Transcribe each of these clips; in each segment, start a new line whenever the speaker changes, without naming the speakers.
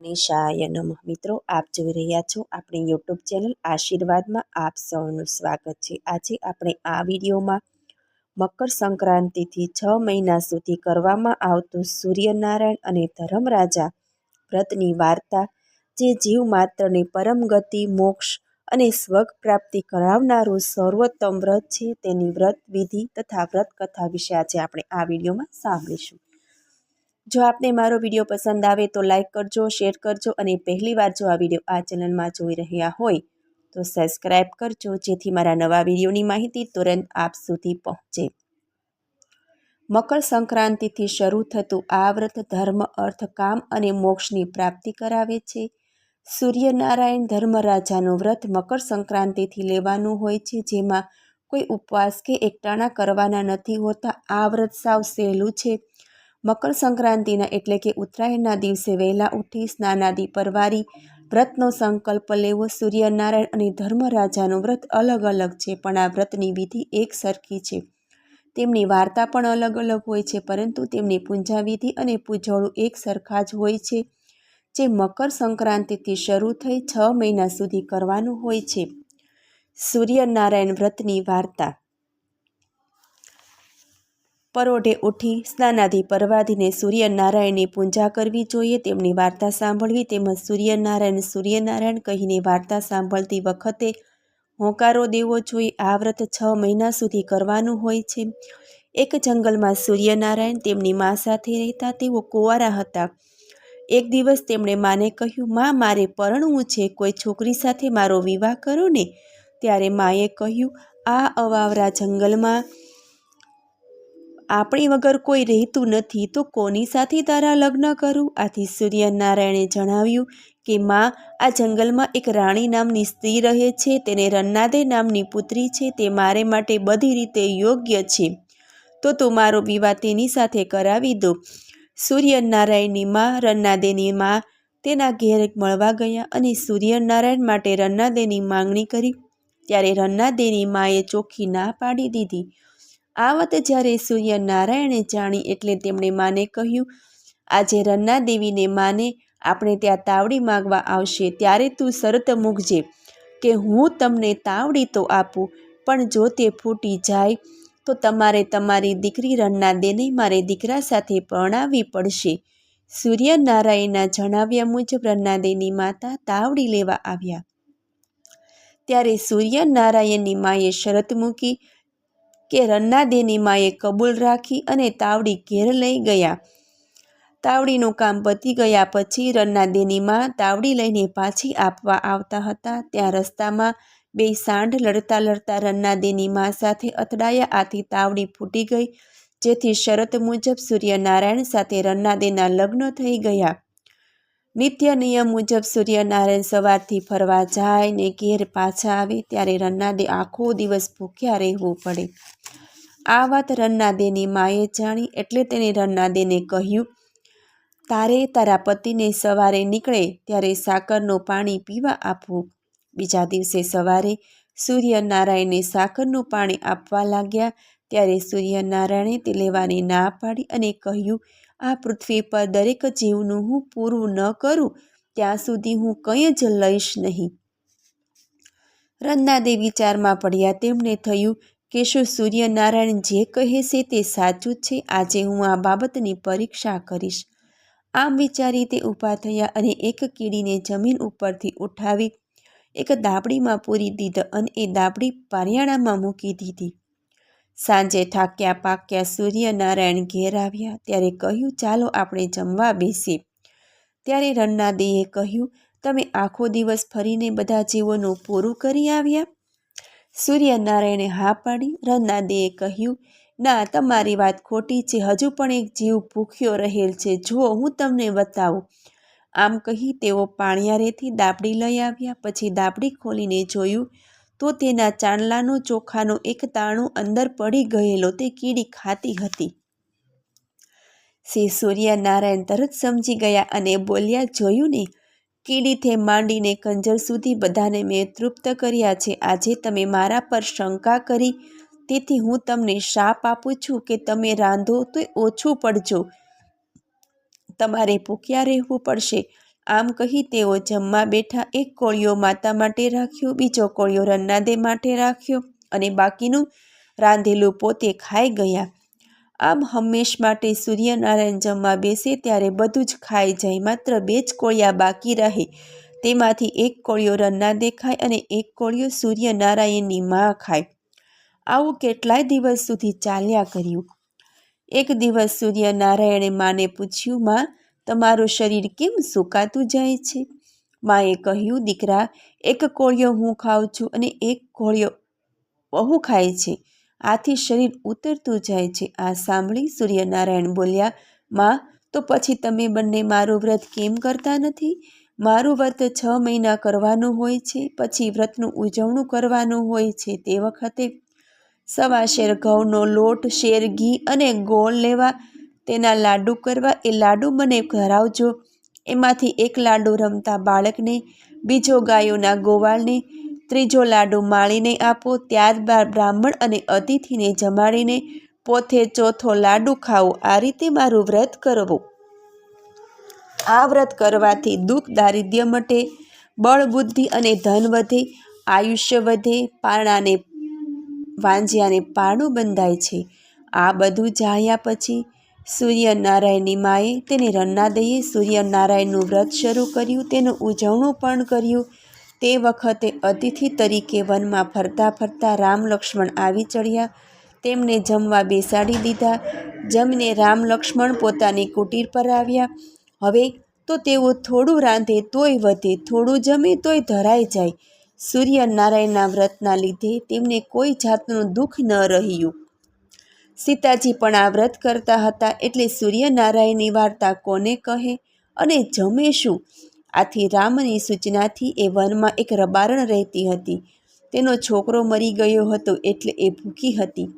નિશાય નમઃ મિત્રો, આપ જોઈ રહ્યા છો આપણી યુટ્યુબ ચેનલ આશીર્વાદમાં આપ સૌનું સ્વાગત છે. આજે આપણે આ વિડીયોમાં મકર સંક્રાંતિથી છ મહિના સુધી કરવામાં આવતું સૂર્યનારાયણ અને ધર્મરાજા વ્રતની વાર્તા, જે જીવ માત્રને પરમ ગતિ, મોક્ષ અને સ્વર્ગ પ્રાપ્તિ કરાવનારું સર્વોત્તમ વ્રત છે, તેની વ્રત વિધિ તથા વ્રત કથા વિશે આજે આપણે આ વિડીયોમાં સાંભળીશું. જો આપને મારો વીડિયો પસંદ આવે તો લાઇક કરજો, શેર કરજો અને પહેલીવાર જો આ વીડિયો આ ચેનલમાં જોઈ રહ્યા હોય તો સબસ્ક્રાઈબ કરજો, જેથી મારા નવા વિડીયોની માહિતી તુરંત આપ સુધી પહોંચે. મકર સંક્રાંતિથી શરૂ થતું આ વ્રત ધર્મ, અર્થ, કામ અને મોક્ષની પ્રાપ્તિ કરાવે છે. સૂર્યનારાયણ ધર્મરાજાનું વ્રત મકર સંક્રાંતિથી લેવાનું હોય છે, જેમાં કોઈ ઉપવાસ કે એકટાણા કરવાના નથી હોતા. આ વ્રત સાવ સહેલું છે. મકર સંક્રાંતિના એટલે કે ઉત્તરાયણના દિવસે વહેલા ઉઠી સ્નાનાદિ પરવારી, વ્રતનો સંકલ્પ લેવો, સૂર્યનારાયણ અને ધર્મરાજાનું વ્રત અલગ અલગ છે, પણ આ વ્રતની વિધિ એક સરખી છે. તેમની વાર્તા પણ અલગ અલગ હોય છે, પરંતુ તેમની પૂંજાવિધિ અને પૂજળું એક સરખા જ હોય છે, જે મકર સંક્રાંતિથી શરૂ થઈ છ મહિના સુધી કરવાનું હોય છે. સૂર્યનારાયણ વ્રતની વાર્તા પરોઢે ઉઠી સ્નાનાથી પરવાદીને સૂર્યનારાયણની પૂજા કરવી જોઈએ તેમની વાર્તા સાંભળવી તેમજ સૂર્યનારાયણ સૂર્યનારાયણ કહીને વાર્તા સાંભળતી વખતે હોંકારો દેવો જોઈએ આ વ્રત છ મહિના સુધી કરવાનું હોય છે. એક જંગલમાં સૂર્યનારાયણ તેમની મા સાથે રહેતા તેઓ કુંવારા હતા. એક દિવસ તેમણે માને કહ્યું, માં, મારે પરણવું છે, કોઈ છોકરી સાથે મારો વિવાહ કરો ને? ત્યારે માએ કહ્યું, આ અવાવરા જંગલમાં આપણી વગર કોઈ રહેતું નથી, તો કોની સાથે તારા લગ્ન કરું? આથી સૂર્યનારાયણે જણાવ્યું કે, માં, આ જંગલમાં એક રાણી નામની સ્ત્રી રહે છે. તેને રન્નાદે નામની પુત્રી છે. તે મારે માટે બધી રીતે યોગ્ય છે. તો તો મારો વિવાહ તેની સાથે કરાવી દો. સૂર્યનારાયણની માં, રન્નાદેની માં, તેના ઘેર મળવા ગયા અને સૂર્યનારાયણ માટે રન્નાદેની માંગણી કરી. ત્યારે રન્નાદેની માએ ચોખ્ખી ના પાડી દીધી. આ વાત જ્યારે સૂર્યનારાયણે જાણી એટલે તેમણે માને કહ્યું, આજે રન્ના દેવીને માને આપણે ત્યાં તાવડી માગવા આવશે, ત્યારે તું શરત મૂકજે કે હું તમને તાવડી તો આપું, પણ જો તે ફૂટી જાય, તો તમારે તમારી દીકરી રન્ના દેને મારે દીકરા સાથે પરણાવવી પડશે. સૂર્યનારાયણના જણાવ્યા મુજબ રન્નાદેની માતા તાવડી લેવા આવ્યા. ત્યારે સૂર્યનારાયણની માએ શરત મૂકી કે રન્નાદેની માએ કબૂલ રાખી અને તાવડી ઘેર લઈ ગયા. તાવડીનું કામ પતી ગયા પછી રન્નાદેની માં તાવડી લઈને પાછી આપવા આવતા હતા. ત્યાં રસ્તામાં બે સાંઢ લડતા લડતા રન્નાદેની માં સાથે અથડાયા આથી તાવડી ફૂટી ગઈ, જેથી શરત મુજબ સૂર્યનારાયણ સાથે રન્નાદેના લગ્ન થઈ ગયા. નિત્ય નિયમ મુજબ સૂર્યનારાયણ સવારથી ફરવા જાય ને ઘેર પાછા આવે ત્યારે રન્નાદે આખો દિવસ ભૂખ્યા રહેવું પડે. આ વાત રન્નાદેની માએ જાણી એટલે તેને રન્નાદેને કહ્યું, તારે તારા પતિને સવારે નીકળે ત્યારે સાકરનું પાણી પીવા આપવું. બીજા દિવસે સવારે સૂર્યનારાયણને સાકરનું પાણી આપવા લાગ્યા ત્યારે સૂર્યનારાયણે તે લેવાની ના પાડી અને કહ્યું, આ પૃથ્વી પર દરેક જીવનું હું પૂરું ન કરું, ત્યાં સુધી હું કંઈ જ લઈશ નહીં. રન્નાદેવ વિચારમાં પડ્યા તેમણે થયું કે શું સૂર્યનારાયણ જે કહે છે તે સાચું છે, આજે હું આ બાબતની પરીક્ષા કરીશ. આમ વિચારી તે ઊભા થયા અને એક કીડીને જમીન ઉપરથી ઉઠાવી એક દાબડીમાં પૂરી દીધ અને એ દાબડી પારિયાણામાં મૂકી દીધી. સાંજે થાક્યા પાક્યા સૂર્યનારાયણ ઘેર આવ્યા. ત્યારે કહ્યું, ચાલો આપણે જમવા બેસી ત્યારે રન્નાદેએ કહ્યું, તમે આખો દિવસ ફરીને બધા જીવોનું પૂરું કરી આવ્યા? સૂર્યનારાયણે હા પાડી. રન્નાદેએ કહ્યું, ના, તમારી વાત ખોટી છે. હજુ પણ એક જીવ ભૂખ્યો રહેલ છે. જુઓ, હું તમને બતાવું. આમ કહી તેઓ પાણિયારેથી દાબડી લઈ આવ્યા. પછી દાબડી ખોલીને જોયું તો તેના ચાંદલાનો ચોખાનો એક તાણું અંદર પડી ગયેલો તે કીડી ખાતી હતી. શ્રી સૂર્યનારાયણ તરત સમજી ગયા અને બોલ્યા, જોયું ને, કીડીથી માંડીને કંજર સુધી બધાને મેં તૃપ્ત કર્યા છે. આજે તમે મારા પર શંકા કરી, તેથી હું તમને શાપ આપું છું કે તમે રાંધો તો ઓછું પડજો. તમારે ભૂખ્યા રહેવું પડશે. આમ કહી તેઓ જમવા બેઠા એક કોળિયો માતા માટે રાખ્યો, બીજો કોળિયો રન્નાદે માટે રાખ્યો અને બાકીનું રાંધેલું પોતે ખાઈ ગયા. આમ હંમેશ માટે સૂર્યનારાયણ જમવા બેસે ત્યારે બધું જ ખાઈ જાય, માત્ર બે જ કોળિયા બાકી રહે. તેમાંથી એક કોળિયો રન્નાદે ખાય અને એક કોળિયો સૂર્યનારાયણની મા ખાય. આવું કેટલાય દિવસ સુધી ચાલ્યા કર્યું. એક દિવસ સૂર્યનારાયણે માને પૂછ્યું, માં તમારું શરીર કેમ સુકાતું જાય છે? માએ કહ્યું, દીકરા, એક કોળિયો હું ખાઉં છું અને એક કોળિયો બહુ ખાય છે. આથી શરીર ઉતરતું જાય છે. આ સાંભળી સૂર્યનારાયણ બોલ્યા, માં, તો પછી તમે બંને મારું વ્રત કેમ કરતા નથી? મારું વ્રત છ મહિના કરવાનું હોય છે, પછી વ્રતનું ઉજવણું કરવાનું હોય છે તે વખતે સવા શેર ઘઉંનો લોટ, શેર, ઘી અને ગોળ લેવા તેના લાડુ કરવા એ લાડુ મને ધરાવજો એમાંથી એક લાડુ રમતા બાળકને, બીજો ગાયોના ગોવાળને, ત્રીજો લાડુ માળીને આપો, ત્યારબાદ બ્રાહ્મણ અને અતિથિને જમાડીને પોતે ચોથો લાડુ ખાવો આ રીતે મારું વ્રત કરવું. આ વ્રત કરવાથી દુઃખ દારિદ્ર્ય મટે, બળ બુદ્ધિ અને ધન વધે, આયુષ્ય વધે પારણાને વાંજ્યાને પારણું બંધાય છે. આ બધું જાણ્યા પછી સૂર્યનારાયણની માએ તેને રન્નાદઈએ સૂર્યનારાયણનું વ્રત શરૂ કર્યું, તેનું ઉજવણું પણ કર્યું. તે વખતે અતિથિ તરીકે વનમાં ફરતા ફરતા રામ લક્ષ્મણ આવી ચડ્યા. તેમને જમવા બેસાડી દીધા. જમીને રામ લક્ષ્મણ પોતાની કુટીર પર આવ્યા. હવે તો તેઓ થોડું રાંધે તોય વધે, થોડું જમે તોય ધરાઈ જાય. સૂર્યનારાયણના વ્રતના લીધે તેમને કોઈ જાતનું દુઃખ ન રહ્યું. સીતાજી પણ આ વ્રત કરતા હતા એટલે સૂર્યનારાયણની વાર્તા કોને કહે અને જમે શું? આથી રામની સૂચનાથી એ વનમાં એક રબારણ રહેતી હતી. તેનો છોકરો મરી ગયો હતો એટલે એ ભૂખી હતી.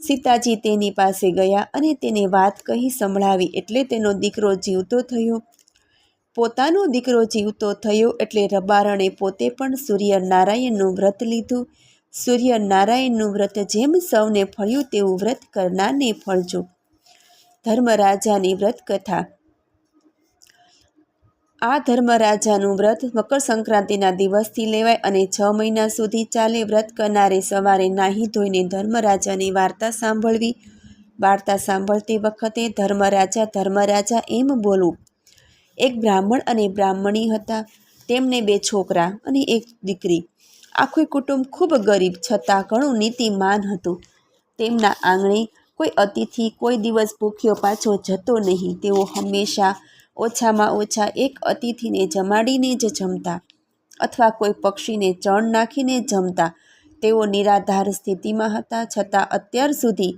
સીતાજી તેની પાસે ગયા અને તેને વાત કહી સંભળાવી એટલે તેનો દીકરો જીવતો થયો. પોતાનો દીકરો જીવતો થયો એટલે રબારણે પોતે પણ સૂર્યનારાયણનું વ્રત લીધું. સૂર્યનારાયણનું વ્રત જેમ સૌને ફળ્યું તેવું વ્રત કરનારને ફળજો. ધર્મરાજાની વ્રત કથા આ ધર્મરાજાનું વ્રત મકર સંક્રાંતિના દિવસથી લેવાય અને છ મહિના સુધી ચાલે. વ્રત કરનારે સવારે નાહી ધોઈને ધર્મરાજાની વાર્તા સાંભળવી. વાર્તા સાંભળતી વખતે ધર્મરાજા ધર્મરાજા, એમ બોલવું એક બ્રાહ્મણ અને બ્રાહ્મણી હતા. તેમને બે છોકરા અને એક દીકરી. આખું કુટુંબ ખૂબ ગરીબ છતાં ઘણું નીતિમાન હતું. તેમના આંગણે કોઈ અતિથિ, કોઈ દિવસ ભૂખ્યો પાછો જતો નહીં. તેઓ હંમેશા ઓછામાં ઓછા એક અતિથિને જમાડીને જ જમતા અથવા કોઈ પક્ષીને ચણ નાખીને જમતા. તેઓ નિરાધાર સ્થિતિમાં હતા છતાં અત્યાર સુધી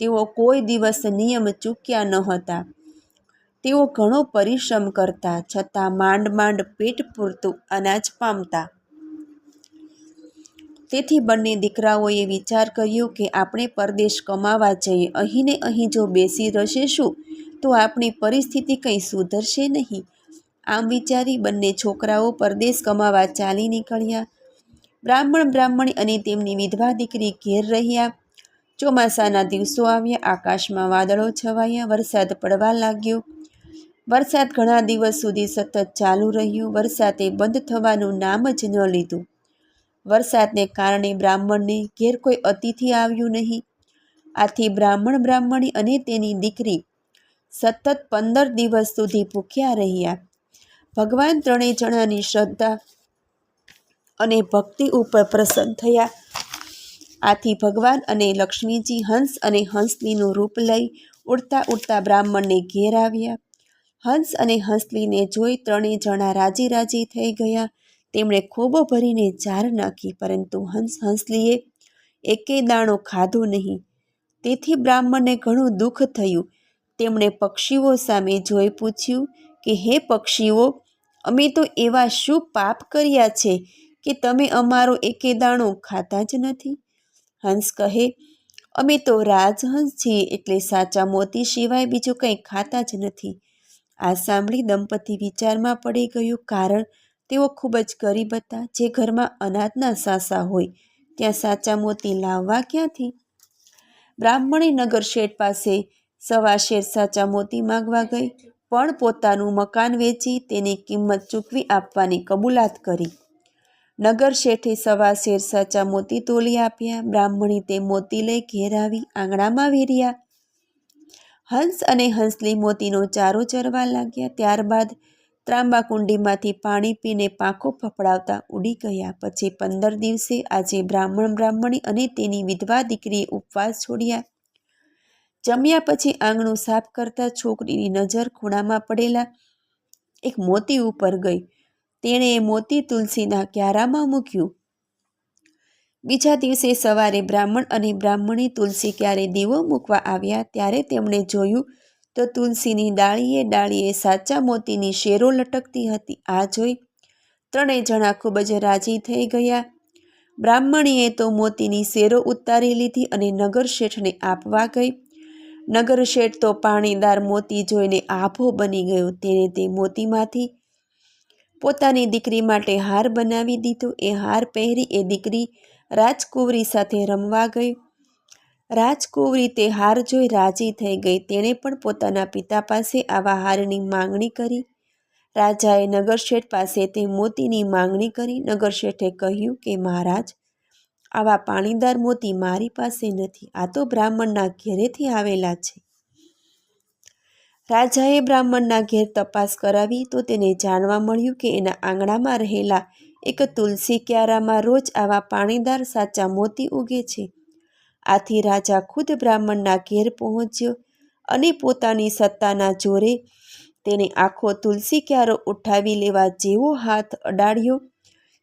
તેઓ કોઈ દિવસ નિયમ ચૂક્યા ન હતા. તેઓ ઘણો પરિશ્રમ કરતા છતાં માંડ માંડ પેટ પૂરતું અનાજ પામતા. તેથી બંને દીકરાઓએ વિચાર કર્યો કે આપણે પરદેશ કમાવા જઈએ અહીં ને અહીં જો બેસી રહેશે, તો આપણી પરિસ્થિતિ કંઈ સુધરશે નહીં. આમ વિચારી બંને છોકરાઓ પરદેશ કમાવા ચાલી નીકળ્યા. બ્રાહ્મણ બ્રાહ્મણી અને તેમની વિધવા દીકરી ઘેર રહ્યા. ચોમાસાના દિવસો આવ્યા, આકાશમાં વાદળો છવાયા, વરસાદ પડવા લાગ્યો. વરસાદ ઘણા દિવસ સુધી સતત ચાલુ રહ્યો, વરસાદે બંધ થવાનું નામ જ ન લીધું. વરસાદને કારણે બ્રાહ્મણને ઘેર કોઈ અતિથિ આવ્યું નહીં. આથી બ્રાહ્મણ બ્રાહ્મણી અને તેની દીકરી સતત પંદર દિવસ સુધી ભૂખ્યા રહ્યા. ભગવાન ત્રણેય જણાની શ્રદ્ધા અને ભક્તિ ઉપર પ્રસન્ન થયા. આથી ભગવાન અને લક્ષ્મીજી હંસ અને હંસલીનું રૂપ લઈ ઉડતા ઉડતા બ્રાહ્મણને ઘેર આવ્યા. હંસ અને હંસલીને જોઈ ત્રણેય જણા રાજી રાજી થઈ ગયા. તેમણે ખૂબ ભરીને જાર નાખી, પરંતુ હંસ હંસલીએ એકેય દાણો ખાધો નહીં. તેથી બ્રાહ્મણને ઘણું દુઃખ થયું. તેમણે પક્ષીઓ સામે જોઈ પૂછ્યું કે, હે પક્ષીઓ, અમે તો એવા શું પાપ કર્યા છે કે તમે અમારો એકે દાણો ખાતા જ નથી? હંસ કહે, અમે તો રાજહંસ છીએ એટલે સાચા મોતી સિવાય બીજું કંઈ ખાતા જ નથી. આ સાંભળી દંપતી વિચારમાં પડી ગયું કારણ તેઓ ખૂબ જ ગરીબ હતા. જે ઘરમાં અનાજના સાસા હોય, ત્યાં સાચા મોતી લાવવા ક્યાંથી? બ્રાહ્મણી નગર શેઠ પાસે સવા શેર સાચા મોતી માગવા ગઈ, પણ પોતાનું મકાન વેચી તેની કિંમત ચૂકવી આપવાની કબૂલાત કરી. નગર શેઠે સવા શેર સાચા મોતી તોલી આપ્યા. બ્રાહ્મણી તે મોતી લઈ ઘેર આવી, આંગણામાં વેર્યા. હંસ અને હંસલી મોતીનો ચારો ચરવા લાગ્યા. ત્યારબાદ ત્રાંબા કુંડીમાંથી પાણી પીને પાંખો ફફડાવતા ઉડી ગયા. પછી પંદર દિવસે આજે બ્રાહ્મણ બ્રાહ્મણી અને તેની વિધવા દીકરીએ ઉપવાસ છોડ્યા. જમ્યા પછી આંગણું સાફ કરતા છોકરીની નજર ખૂણામાં પડેલા એક મોતી ઉપર ગઈ. તેણે એ મોતી તુલસીના ક્યારામાં મૂક્યું. બીજા દિવસે સવારે બ્રાહ્મણ અને બ્રાહ્મણી તુલસી ક્યારે દીવો મૂકવા આવ્યા ત્યારે તેમણે જોયું તો તુલસીની ડાળીએ ડાળીએ સાચા મોતીની શેરો લટકતી હતી. આ જોઈ ત્રણેય જણા ખૂબ જ રાજી થઈ ગયા. બ્રાહ્મણીએ તો મોતીની શેરો ઉતારી લીધી અને નગર શેઠને આપવા ગઈ. નગર શેઠ તો પાણીદાર મોતી જોઈને આભો બની ગયો. તેણે તે મોતીમાંથી પોતાની દીકરી માટે હાર બનાવી દીધો. એ હાર પહેરી એ દીકરી રાજકુંવરી સાથે રમવા ગઈ. રાજકુંવરી તે હાર જોઈ રાજી થઈ ગઈ. તેણે પણ પોતાના પિતા પાસે આવા હારની માંગણી કરી. રાજાએ નગરશેઠ પાસે તે મોતીની માંગણી કરી. નગરશેઠે કહ્યું કે, મહારાજ, આવા પાણીદાર મોતી મારી પાસે નથી. આ તો બ્રાહ્મણના ઘેરેથી આવેલા છે. રાજાએ બ્રાહ્મણના ઘેર તપાસ કરાવી તો તેને જાણવા મળ્યું કે એના આંગણામાં રહેલા એક તુલસી ક્યારામાં રોજ આવા પાણીદાર સાચા મોતી ઉગે છે. આથી રાજા ખુદ બ્રાહ્મણના ઘેર પહોંચ્યો અને પોતાની સત્તાના જોરે તેને આખો તુલસી ક્યારો ઉઠાવી લેવા જેવો હાથ અડાડ્યો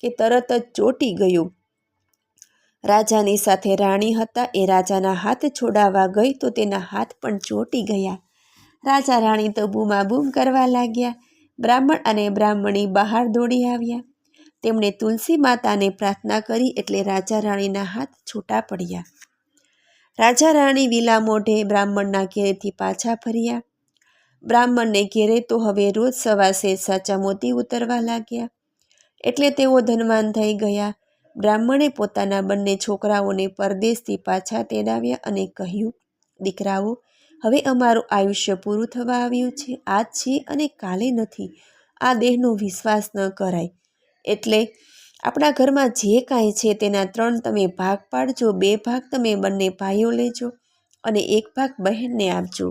કે તરત જ ચોટી ગયો. રાજાની સાથે રાણી હતા, એ રાજાના હાથ છોડાવવા ગઈ તો તેના હાથ પણ ચોટી ગયા. રાજા રાણી તો બૂમાબૂમ કરવા લાગ્યા. બ્રાહ્મણ અને બ્રાહ્મણી બહાર દોડી આવ્યા. તેમણે તુલસી માતાને પ્રાર્થના કરી એટલે રાજા રાણીના હાથ છૂટા પડ્યા. રાજા રાણી વિલા મોઢે બ્રાહ્મણના ઘેરેથી પાછા ફર્યા. બ્રાહ્મણને ઘેરે તો હવે રોજ સવાસે સાચા મોતી ઉતરવા લાગ્યા. એટલે તેઓ ધનવાન થઈ ગયા. બ્રાહ્મણે પોતાના બંને છોકરાઓને પરદેશથી પાછા તેડાવ્યા અને કહ્યું, દીકરાઓ, હવે અમારું આયુષ્ય પૂરું થવા આવ્યું છે. આજ છે અને કાલે નથી. આ દેહનો વિશ્વાસ ન કરાય. એટલે આપણા ઘરમાં જે કાંઈ છે તેના ત્રણ તમે ભાગ પાડજો, બે ભાગ તમે બંને ભાઈઓ લેજો અને એક ભાગ બહેનને આપજો.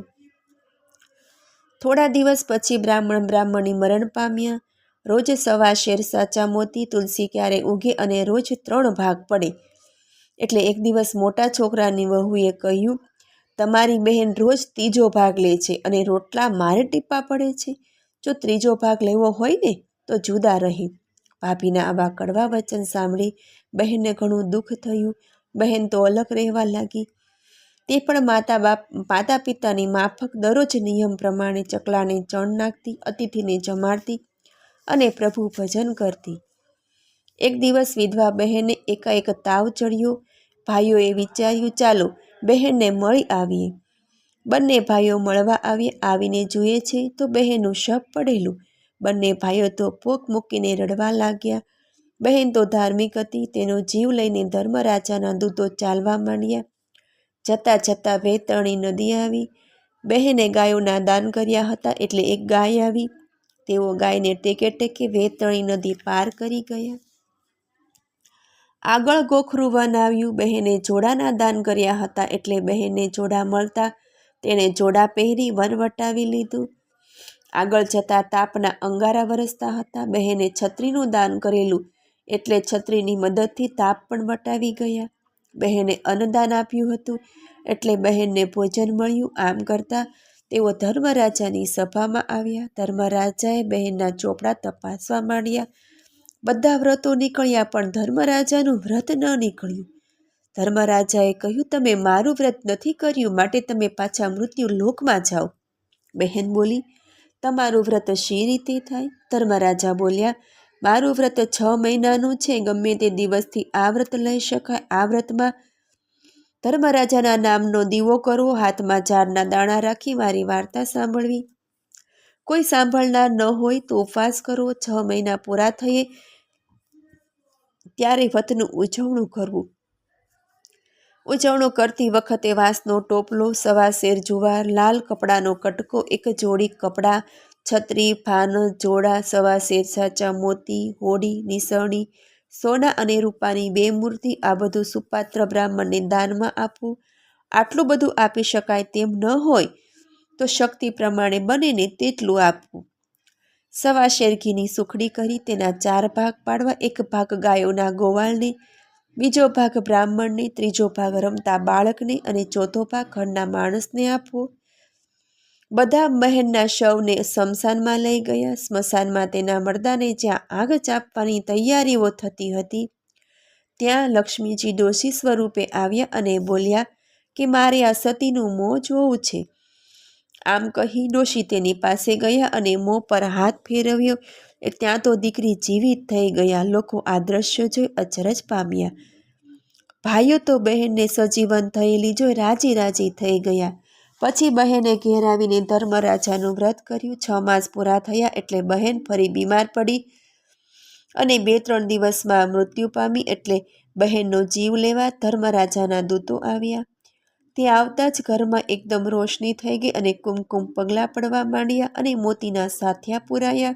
થોડા દિવસ પછી બ્રાહ્મણ બ્રાહ્મણી મરણ પામ્યા. રોજ સવા શેર સાચા મોતી, તુલસી ક્યારે ઉગે અને રોજ ત્રણ ભાગ પડે. એટલે એક દિવસ મોટા છોકરાની વહુએ કહ્યું, તમારી બહેન રોજ ત્રીજો ભાગ લે છે અને રોટલા મારે ટીપા પડે છે. જો ત્રીજો ભાગ લેવો હોય ને, તો જુદા રહી. ભાભીના આવા કડવા વચન સાંભળી બહેનને ઘણું દુઃખ થયું. બહેન તો અલગ રહેવા લાગી. તે પણ માતા બાપ, માતા પિતાની માફક દરરોજ નિયમ પ્રમાણે ચકલાને ચણ નાખતી, અતિથિને જમાડતી અને પ્રભુ ભજન કરતી. એક દિવસ વિધવા બહેને એકાએક તાવ ચડ્યો. ભાઈઓએ વિચાર્યું, ચાલો, બહેનને મળી આવીએ. બંને ભાઈઓ મળવા આવી આવીને જુએ છે તો બહેનનું શબ પડેલું. બંને ભાઈઓ તો પોક મૂકીને રડવા લાગ્યા. બહેન તો ધાર્મિક હતી, તેનો જીવ લઈને ધર્મરાજાના દૂતો ચાલવા માંડ્યા. જતાં જતાં વેતરણી નદી આવી. બહેને ગાયોના દાન કર્યા હતા, એટલે એક ગાય આવી. તેઓ ગાયને ટેકે ટેકે વેતણી નદી પાર કરી ગયા. આગળ ગોખરું વન આવ્યું. બહેને જોડાના દાન કર્યા હતા, એટલે બહેને જોડા મળતા તેણે જોડા પહેરી વન વટાવી લીધું. આગળ જતા તાપના અંગારા વરસતા હતા. બહેને છત્રીનું દાન કરેલું એટલે છત્રીની મદદથી તાપ પણ મટાવી ગયા. બહેને અન્નદાન આપ્યું હતું એટલે બહેનને ભોજન મળ્યું. આમ કરતાં તેઓ ધર્મરાજાની સભામાં આવ્યા. ધર્મરાજાએ બહેનના ચોપડા તપાસવા માંડ્યા. બધા વ્રતો નીકળ્યા પણ ધર્મરાજાનું વ્રત ન નીકળ્યું. ધર્મરાજાએ કહ્યું, તમે મારું વ્રત નથી કર્યું, માટે તમે પાછા મૃત્યુ લોકમાં જાઓ. બહેન બોલી તમારું વ્રત શી રીતે થાય? ધર્મરાજા બોલ્યા, મારું વ્રત છ મહિનાનું છે, ગમે તે દિવસથી આ વ્રત લઈ શકાય, આ વ્રતમાં ધર્મરાજાના નામનો દીવો કરવો, હાથમાં ઝાડના દાણા રાખી મારી વાર્તા સાંભળવી. કોઈ સાંભળનાર ન હોય તો ઉપવાસ કરવો, છ મહિના પૂરા થઈએ ત્યારે વ્રતનું ઉજવણું કરવું. ઉજવણો કરતી વખતે વાંસનો ટોપલો સવા શેર જુવાર, લાલ કપડાનો કટકો, એક જોડી કપડાં, છત્રી, ફાન, જોડા સવા શેર સાચા, મોતી, હોડી, નિસરણી, સોના અને રૂપાની બે મૂર્તિ, આ બધું સુપાત્ર બ્રાહ્મણને દાનમાં આપવું. આટલું બધું આપી શકાય તેમ ન હોય તો શક્તિ પ્રમાણે બને ને તેટલું આપવું. સવા શેર ઘીની સુખડી કરી તેના ચાર ભાગ પાડવા, એક ભાગ ગાયોના ગોવાળને બીજો ભાગ બ્રાહ્મણને, ત્રીજો ભાગ રમતા બાળકને અને ચોથો ભાગ ઘરના માણસને આપવો. બધા મહેનના શવને સ્મશાનમાં લઈ ગયા. સ્મશાનમાં તેના મરદાને જ્યાં આગ ચાપવાની તૈયારીઓ થતી હતી, ત્યાં લક્ષ્મીજી દોષી સ્વરૂપે આવ્યા અને બોલ્યા કે મારે આ સતીનું મોં જોવું છે. આમ કહી ડોશી તેની પાસે ગયા અને મોં પર હાથ ફેરવ્યો. ત્યાં તો દીકરી જીવિત થઈ ગયા. લોકો આ દ્રશ્ય જોઈ અચરજ પામ્યા. ભાઈઓ તો બહેનને સજીવન થયેલી જોઈ રાજી રાજી થઈ ગયા. પછી બહેને ઘેરાવીને ધર્મરાજાનું વ્રત કર્યું. છ માસ પૂરા થયા એટલે બહેન ફરી બીમાર પડી અને બે ત્રણ દિવસમાં મૃત્યુ પામી એટલે બહેનનો જીવ લેવા ધર્મરાજાના દૂતો આવ્યા. તે આવતા જ ઘરમાં એકદમ રોશની થઈ ગઈ અને કુમકુમ પગલાં પડવા માંડ્યા અને મોતીના સાથિયા પુરાયા.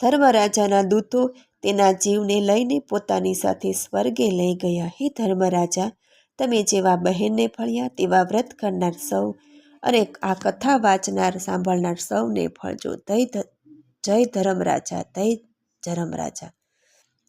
ધર્મરાજાના દૂતો તેના જીવને લઈને પોતાની સાથે સ્વર્ગે લઈ ગયા. હે ધર્મરાજા, તમે જેવા બહેનને ફળ્યા તેવા વ્રત કરનાર સૌ અને આ કથા વાંચનાર, સાંભળનાર સૌને ફળજો. દય જય ધર્મરાજા જય ધર્મરાજા.